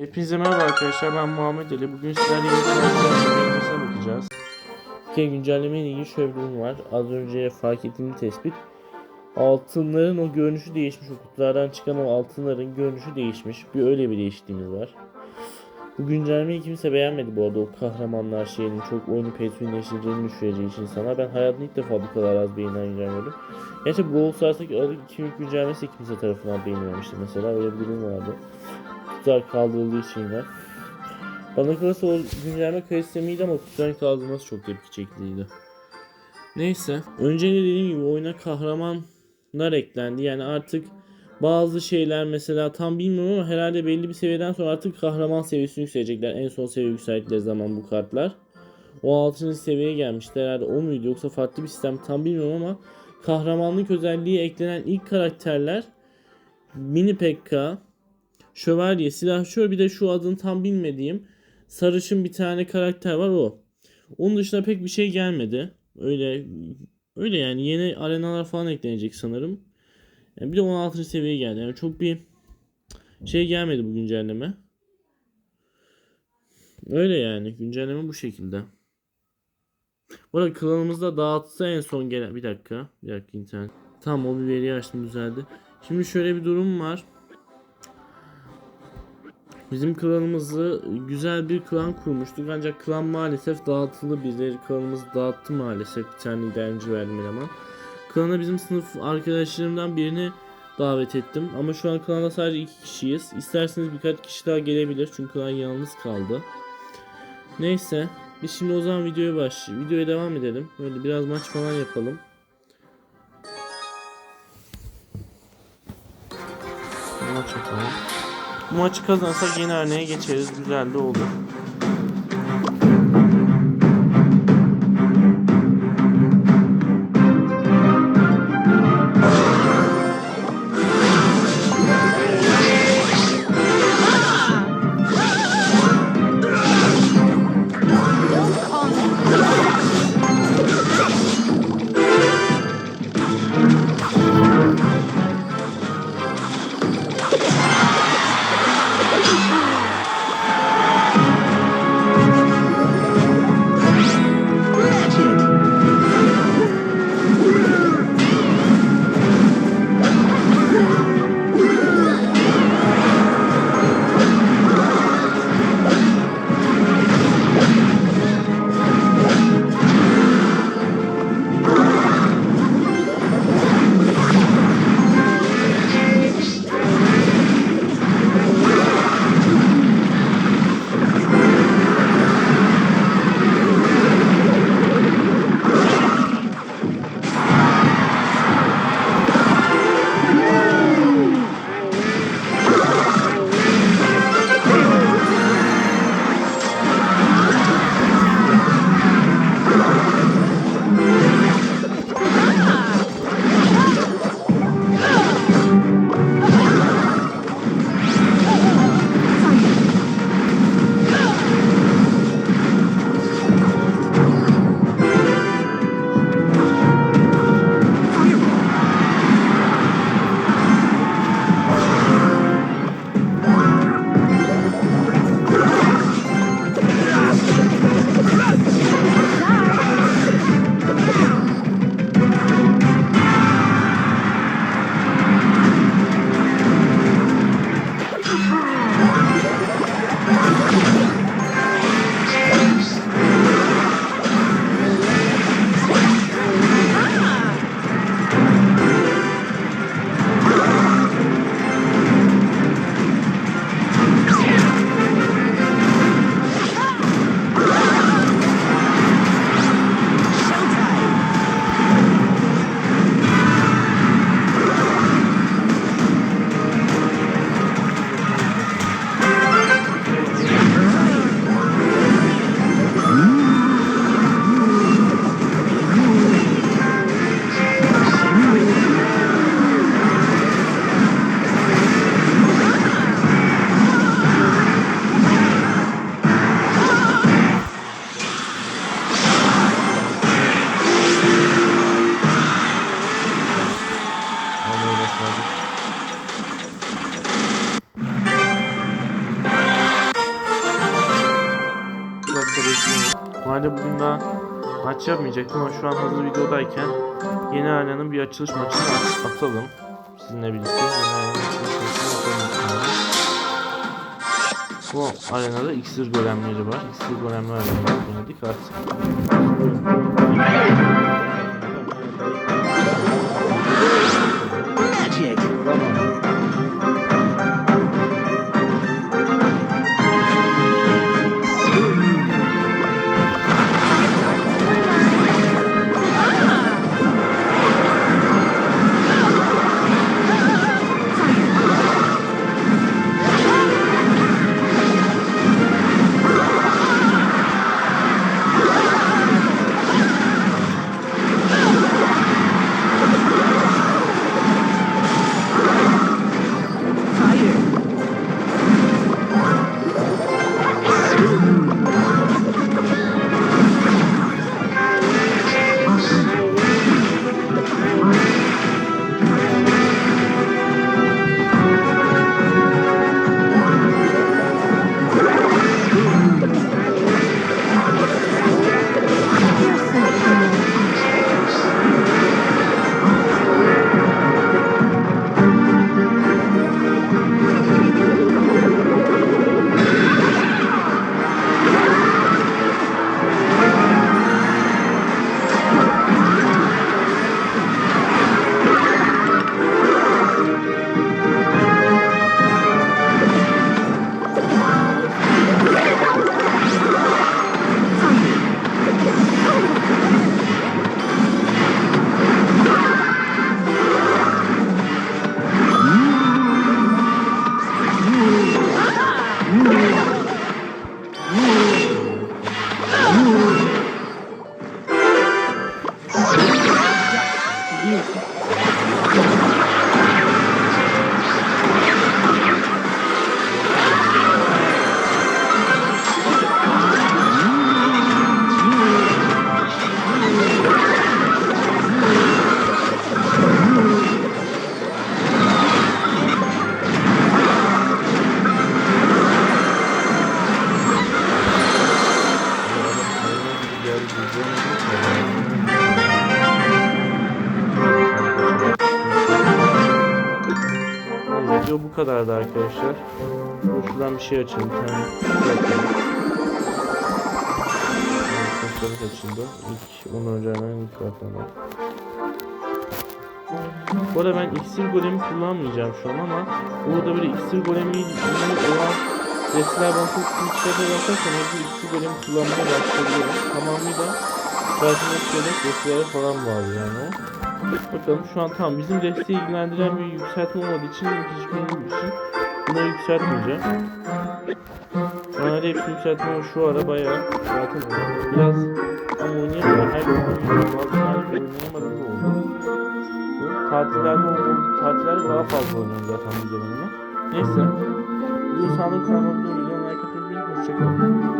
Hepinize merhaba arkadaşlar ben Muhammed Ali. Bugün sizlerle yeni güncellemesine bakacağız. Ki güncelleme ile ilgili şöyle bir durum var. Az önce fark ettiğim bir tespit. Altınların o görünüşü değişmiş. O kutulardan çıkan o altınların görünüşü değişmiş. Bir öyle bir değişikliğimiz var. Bu güncellemeyi kimse beğenmedi bu arada o kahramanlar şeyinin çok oyunu petrolleştireceğini düşüreceği için sana. Ben hayatımda ilk defa bu kadar az beğenilen güncelleme Gerçi Brawl Stars'taki adı 2 güncellemesi kimse tarafından beğenilmemişti mesela. Öyle bir durum vardı kutular kaldırıldığı için de. Bana kalırsa o güncelleme kalitesiydi ama kutuların kaldırılması çok tepki çekiciydi. Neyse. Önce de dediğim gibi oyuna kahramanlar eklendi. Yani artık bazı şeyler mesela tam bilmiyorum ama herhalde belli bir seviyeden sonra artık kahraman seviyesini yükselecekler. En son seviye yükseldikleri zaman bu kartlar. O 6. seviyeye gelmişti herhalde o muydu yoksa farklı bir sistem tam bilmiyorum ama kahramanlık özelliği eklenen ilk karakterler Mini Pekka, Şövalye, silahşör bir de şu adını tam bilmediğim sarışın bir tane karakter var o. Onun dışında pek bir şey gelmedi. Öyle öyle yani yeni arenalar falan eklenecek sanırım. Yani bir de 16. seviyeye geldi. Yani çok bir şey gelmedi bu güncelleme. Öyle yani güncelleme bu şekilde. Bu arada klanımızda dağıtsa en son gelen bir dakika. Bir dakika internet. Tamam o bir veriyi açtım düzeldi. Şimdi şöyle bir durum var. Bizim klanımızı güzel bir klan kurmuştuk ancak klan maalesef dağıtıldı. Birileri klanımızı dağıttı maalesef. Bir tane liderci verdim eleman. Klana bizim sınıf arkadaşlarımdan birini davet ettim. Ama şu an klanda sadece iki kişiyiz. İsterseniz birkaç kişi daha gelebilir. Çünkü klan yalnız kaldı. Neyse. Biz şimdi o zaman videoya baş, videoya devam edelim. Böyle biraz maç falan yapalım. Maç yapalım. Bu maçı kazansak yeni haneye geçeriz. Güzel de olur. Maç yapmayacaktım ama şu an hazır videodayken yeni arenanın bir açılış maçını at- atalım. Sizinle birlikte yeni arenanın açılış maçını atalım. Bu arenada iksir golemleri var. İksir golemler arenada oynadık artık. Kadardı arkadaşlar. Şuradan bir şey açalım. Bir tane kutuları açıldı. İlk onu önce hemen ilk bakalım. Bu arada ben iksir golemi kullanmayacağım şu an ama burada böyle iksir golemi olan Resimler bana çok büyük şeyler yaparsan hep iksir golemi kullanmaya başlayabilirim. Tamamıyla karşıma çeyrek resimlere falan bağlı yani. Bakalım şu an tamam bizim desteği ilgilendiren bir yükseltme olmadığı için hiçbir için bunları yükseltmeyeceğim. Normalde hepsini yükseltme şu ara bayağı zaten biraz ama oynayamıyorum. Her gün. Bazen her gün oynayamadım da oldu. Tatillerde, oldu- tatillerde daha fazla oynuyorum zaten bu zamanlar. Neyse. Video sağlık kanalıma videomu like unutmayın. Hoşçakalın.